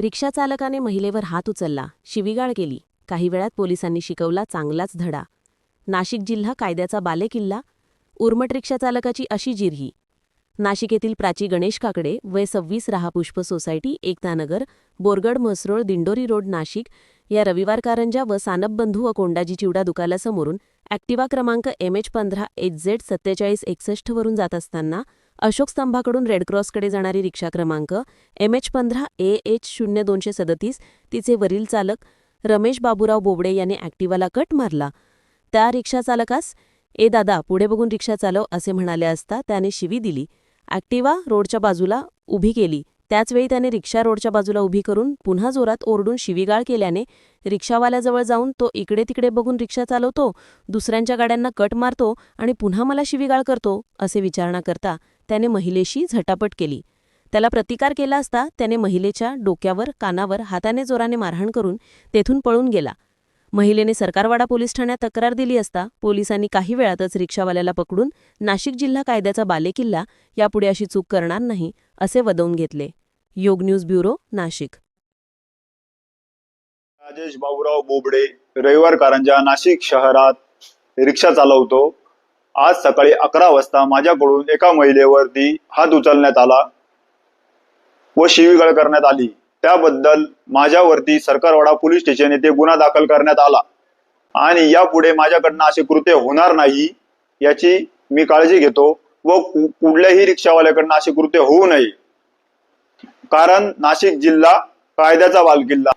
रिक्षाचालकाने महिलेवर हात उचलला शिवीगाळ केली. काही वेळात पोलिसांनी शिकवला चांगलाच धडा. नाशिक जिल्हा कायद्याचा बालेकिल्ला? उर्मट रिक्षाचालकाची अशी जिरही. नाशिक येथील प्राची गणेश काकडे वय सव्वीस रहापुष्प सोसायटी एकतानगर बोरगड म्हसरोळ दिंडोरी रोड नाशिक या रविवार कारंजा व सानप बंधू व कोंडाजी चिवडा दुकानासमोरून ॲक्टिवा क्रमांक एम एच पंधरा एच झेड सत्तेचाळीस एकसष्टवरून जात असताना अशोक स्तंभाकडून रेडक्रॉसकडे जाणारी रिक्षा क्रमांक एम एच पंधरा ए एच शून्य दोनशे सदतीस तिचे वरील चालक रमेश बाबूराव बोबडे याने ॲक्टिवाला कट मारला. त्या रिक्षा चालकास? ए दादा पुढे बघून रिक्षा चालव असे म्हणाले असता त्याने शिवी दिली. ॲक्टिवा रोडच्या बाजूला उभी केली. त्याचवेळी त्याने रिक्षा रोडच्या बाजूला उभी करून पुन्हा जोरात ओरडून शिवीगाळ केल्याने रिक्षावाल्याजवळ जाऊन तो इकडे तिकडे बघून रिक्षा चालवतो दुसऱ्यांच्या गाड्यांना कट मारतो आणि पुन्हा मला शिवीगाळ करतो असे विचारणा करता त्याने महिलेशी झटापट केली. त्याला प्रतिकार केला असता त्याने महिलेच्या डोक्यावर कानावर हाताने जोराने मारहाण करून तेथून पळून गेला. महिलेने सरकारवाडा पोलीस ठाण्यात तक्रार दिली असता पोलिसांनी काही वेळातच रिक्षावाल्याला पकडून नाशिक जिल्हा कायद्याचा बालेकिल्ला यापुढे अशी चूक करणार नाही असे वदवून घेतले. Yog news bureau Nashik. Rajesh Baburao Bobde Ravivar Karanja Nashik शहरात रिक्षा चालवतो. आज सकाळी अकरा वाजता माझ्याकडून एका महिलेवरती हात उचलण्यात आला व शिवीगाळ करण्यात आली. त्याबद्दल माझ्यावरती सरकारवाडा पोलीस स्टेशन येथे गुन्हा दाखल करण्यात आला. आणि यापुढे माझ्याकडनं असे कृत्य होणार नाही याची मी काळजी घेतो व कुठल्याही रिक्षावाल्याकडनं असे कृत्य होऊ नये. कारण नाशिक जिल्हा कायद्याचा बालकिल्ला